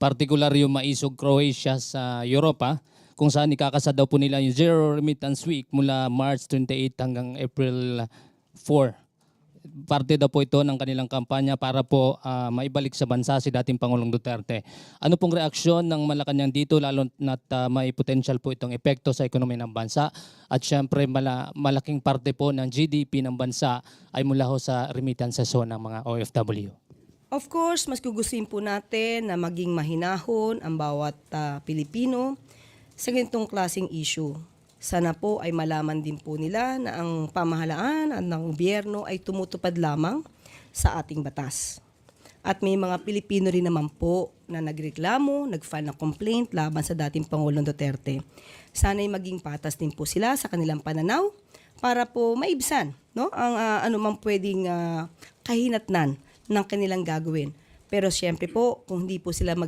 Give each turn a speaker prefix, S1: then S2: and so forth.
S1: particular yung maisog Croatia sa Europa, kung saan ikakasa daw po nila yung Zero Remittance Week mula March 28 hanggang April 4. Parte daw po ito ng kanilang kampanya para po ah, maibalik sa bansa si dating Pangulong Duterte. Ano pong reaksyon ng Malacanang dito lalo na't ah, may potential po itong epekto sa ekonomiya ng bansa at syempre mala- malaking parte po ng GDP ng bansa ay mula ho sa remittances ho ng mga OFW.
S2: Of course, mas gugustuhin po natin na maging mahinahon ang bawat ah, Pilipino sa ganitong klaseng issue. Sana po ay malaman din po nila na ang pamahalaan at ng gobyerno ay tumutupad lamang sa ating batas. At may mga Pilipino rin naman po na nagreklamo, nag-file ng complaint laban sa dating Pangulong Duterte. Sana'y maging patas din po sila sa kanilang pananaw para po maibsan no ang ah, anumang pwedeng ah, kahinatnan ng kanilang gagawin. Pero siyempre po, kung hindi po sila mag